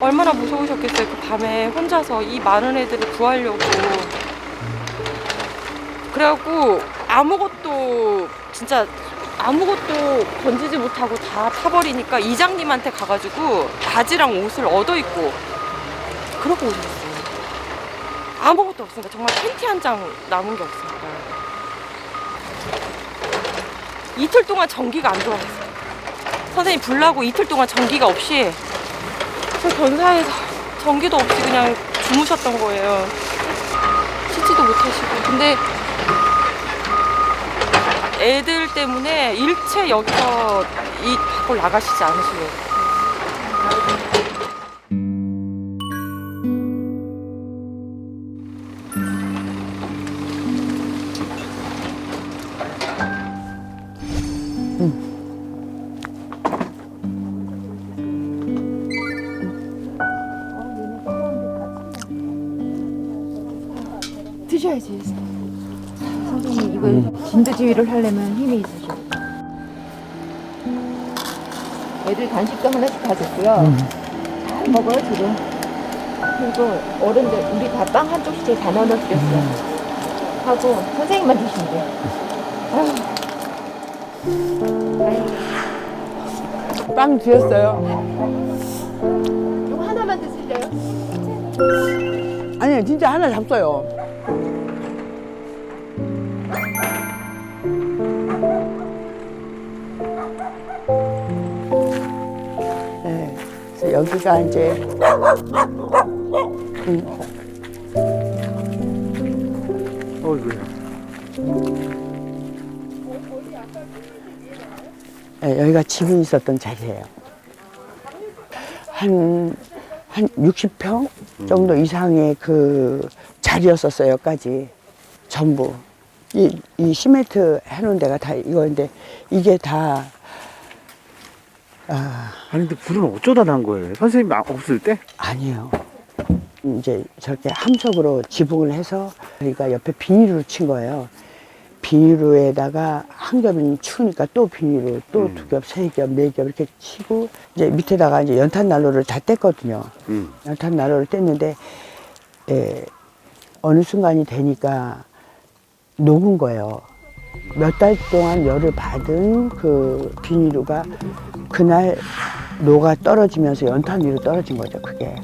얼마나 무서우셨겠어요. 그 밤에 혼자서 이 많은 애들을 구하려고. 그래갖고 아무것도 진짜 아무것도 건지지 못하고 다 타버리니까 이장님한테 가가지고 바지랑 옷을 얻어 입고 그러고 오셨어요. 아무것도 없으니까 정말 팬티 한 장 남은 게 없으니까 이틀 동안 전기가 안 들어왔어요. 선생님 불나고 이틀 동안 전기가 없이 저 변사에서 전기도 없이 그냥 주무셨던 거예요. 씻지도 못하시고. 근데 애들 때문에 일체 여기서 이 밖을 나가시지 않으시려 고. 드셔야지. 선생님 이거 진두지휘를 하려면 힘이 있으셔. 애들 간식도 하나씩 가졌고요. 잘 먹어요 지금. 그리고 어른들 우리 다 빵 한 쪽씩 다 나눠 드렸어. 하고 선생님만 드시면 돼. 아유. 아유. 빵 드렸어요. 이거 하나만 드실래요? 아니 진짜 하나 잡어요. 여기가 이제 음, 어이구야. 네, 여기가 집이 있었던 자리예요. 한, 한 60평 정도 이상의 그 자리였었어요, 여기까지. 전부. 이, 이 시멘트 해놓은 데가 다 이거인데, 이게 다, 아, 아니 근데 불은 어쩌다 난 거예요? 선생님 아- 없을 때? 아니에요. 이제 저렇게 함석으로 지붕을 해서 저희가 옆에 비닐로 친 거예요. 비닐로에다가 한 겹은 추우니까 또 비닐로 또 두 겹, 세 겹, 네 겹 이렇게 치고 이제 밑에다가 이제 연탄 난로를 다 뗐거든요. 응. 연탄 난로를 뗐는데 에, 어느 순간이 되니까 녹은 거예요. 몇 달 동안 열을 받은 그 비닐루가 그날 녹아 떨어지면서 연탄 위로 떨어진 거죠, 그게.